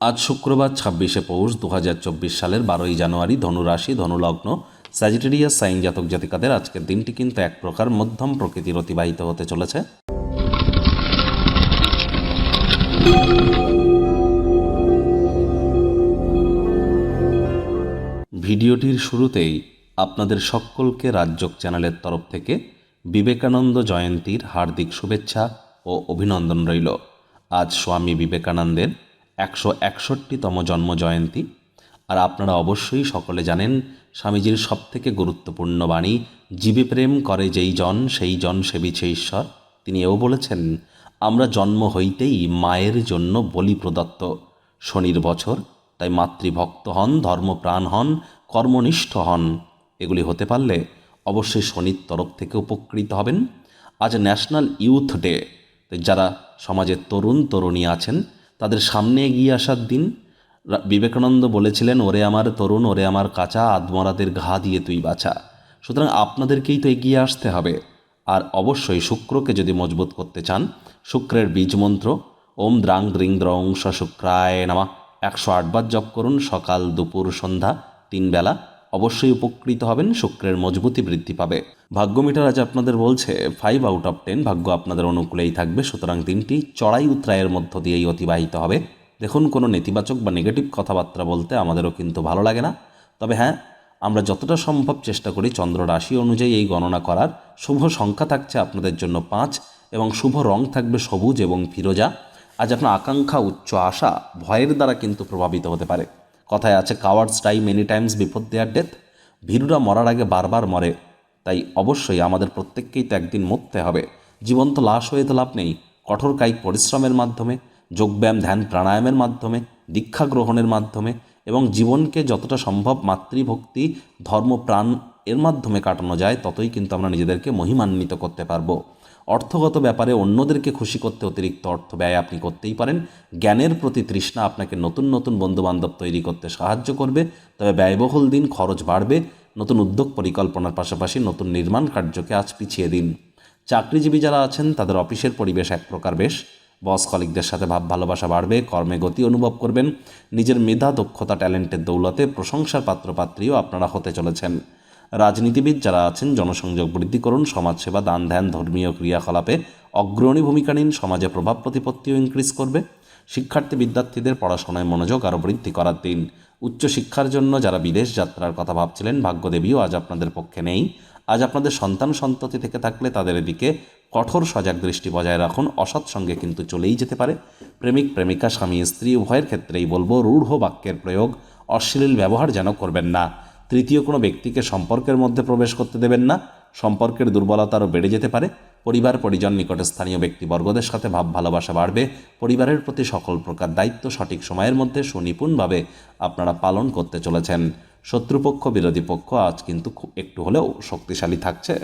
আজ শুক্রবার, ছাব্বিশে পৌষ দু হাজার চব্বিশ সালের বারোই জানুয়ারি, ধনুরাশি, ধনুলগ্ন স্যাজিটেরিয়াস সাইন জাতক জাতিকাদের আজকের দিনটি কিন্তু এক প্রকার মধ্যম প্রকৃতির অতিবাহিত হতে চলেছে। ভিডিওটির শুরুতেই আপনাদের সকলকে রাজ্যক চ্যানেলের তরফ থেকে বিবেকানন্দ জয়ন্তীর হার্দিক শুভেচ্ছা ও অভিনন্দন রইল। আজ স্বামী বিবেকানন্দের একশো একষট্টিতম জন্ম জয়ন্তী আর আপনারা অবশ্যই সকলে জানেন, স্বামীজির সবথেকে গুরুত্বপূর্ণ বাণী, জীবে প্রেম করে যেই জন, সেই জন সেবিছে ঈশ্বর। তিনি এও বলেছেন, আমরা জন্ম হইতেই মায়ের জন্য বলি প্রদত্ত। শনির বছর, তাই মাতৃভক্ত হন, ধর্মপ্রাণ হন, কর্মনিষ্ঠ হন। এগুলি হতে পারলে অবশ্যই শনির তরফ থেকে উপকৃত হবেন। আজ ন্যাশনাল ইউথ ডে যারা সমাজের তরুণ, তরুণী আছেন তাদের সামনে এগিয়ে আসার দিন বিবেকানন্দ বলেছিলেন, ওরে আমার তরুণ, ওরে আমার কাঁচা আদমরাদের ঘা দিয়ে তুই বাঁচা সুতরাং আপনাদেরকেই তো এগিয়ে আসতে হবে। আর অবশ্যই শুক্রকে যদি মজবুত করতে চান, শুক্রের বীজ মন্ত্র, ওম দ্রাং দ্রিং দ্রং স শুক্রায় নামা। একশো আটবার জপ করুন সকাল, দুপুর, সন্ধ্যা, তিন বেলা। অবশ্যই উপকৃত হবেন, শুক্রের মজবুতি বৃদ্ধি পাবে। ভাগ্য মিটার আজ আপনাদের বলছে ফাইভ আউট অফ টেন ভাগ্য আপনাদের অনুকূলেই থাকবে, সুতরাং দিনটি চড়াই উত্রায়ের মধ্য দিয়েই অতিবাহিত হবে। দেখুন, কোনো নেতিবাচক বা নেগেটিভ কথাবার্তা বলতে আমাদেরও কিন্তু ভালো লাগে না। তবে হ্যাঁ আমরা যতটা সম্ভব চেষ্টা করি চন্দ্র রাশি অনুযায়ী এই গণনা করার। শুভ সংখ্যা থাকছে আপনাদের জন্য পাঁচ এবং শুভ রং থাকবে সবুজ এবং ফিরোজা। আজ আপনার আকাঙ্ক্ষা, উচ্চ আশা, ভয়ের দ্বারা কিন্তু প্রভাবিত হতে পারে। কথায় আছে কাওয়ার্ডস টাই মেনি টাইমস বিপদ দেয়ার ডেথ ভীরুরা মরার আগে বারবার মরে। তাই অবশ্যই আমাদের প্রত্যেককেই তো একদিন মরতে হবে। জীবন্ত লাশ হয়ে তো লাভ নেই। কঠোর কায়িক পরিশ্রমের মাধ্যমে, যোগব্যায়াম, ধ্যান, প্রাণায়ামের মাধ্যমে, দীক্ষা গ্রহণের মাধ্যমে এবং জীবনকে যতটা সম্ভব মাতৃভক্তি ধর্মপ্রাণ এর মাধ্যমে কাটানো যায়, ততই কিন্তু আমরা নিজেদেরকে মহিমান্বিত করতে পারব। অর্থগত ব্যাপারে অন্যদেরকে খুশি করতে অতিরিক্ত অর্থ ব্যয় আপনি করতেই পারেন। জ্ঞানের প্রতি তৃষ্ণা আপনাকে নতুন নতুন বন্ধুবান্ধব তৈরি করতে সাহায্য করবে। তবে ব্যয়বহুল দিন খরচ বাড়বে। নতুন উদ্যোগ পরিকল্পনার পাশাপাশি নতুন নির্মাণ কার্যকে আজ পিছিয়ে দিন। চাকরিজীবী যারা আছেন, তাদের অফিসের পরিবেশ এক প্রকার বেশ। বস কলিকদের সাথে ভাব ভালোবাসা বাড়বে, কর্মে গতি অনুভব করবেন। নিজের মেধা, দক্ষতা, ট্যালেন্টের দৌলতে প্রশংসার পাত্রপাত্রীও আপনারা হতে চলেছেন। রাজনীতিবিদ যারা আছেন, জনসংযোগ বৃদ্ধি করুন, সমাজসেবা, দান, ধ্যান, ধর্মীয় ক্রিয়াকলাপে অগ্রণী ভূমিকা নিন, সমাজে প্রভাব প্রতিপত্তিও ইনক্রিজ করবে। শিক্ষার্থী, বিদ্যার্থীদের পড়াশোনায় মনোযোগ আরও বৃদ্ধি করার দিন। উচ্চশিক্ষার জন্য যারা বিদেশ যাত্রার কথা ভাবছিলেন, ভাগ্যদেবীও আজ আপনাদের পক্ষে নেই। আজ আপনাদের সন্তান সন্ততি থেকে থাকলে তাদের এদিকে কঠোর সজাগ দৃষ্টি বজায় রাখুন। অসৎ সঙ্গে কিন্তু চলেই যেতে পারে। প্রেমিক, প্রেমিকা, স্বামী, স্ত্রী, উভয়ের ক্ষেত্রেই বলব, রূঢ় বাক্যের প্রয়োগ, অশ্লীল ব্যবহার যেন করবেন না। তৃতীয় কোনো ব্যক্তিকে সম্পর্কের মধ্যে প্রবেশ করতে দেবেন না। সম্পর্কের দুর্বলতা আরও বেড়ে যেতে পারে। পরিবার, পরিজন, নিকটে স্থানীয় ব্যক্তিবর্গদের সাথে ভাব, ভালোবাসা বাড়বে। পরিবারের প্রতি সকল প্রকার দায়িত্ব সঠিক সময়ের মধ্যে সুনিপুণভাবে আপনারা পালন করতে চলেছেন। শত্রুপক্ষ, বিরোধী পক্ষ আজ কিন্তু একটু হলেও শক্তিশালী থাকছে।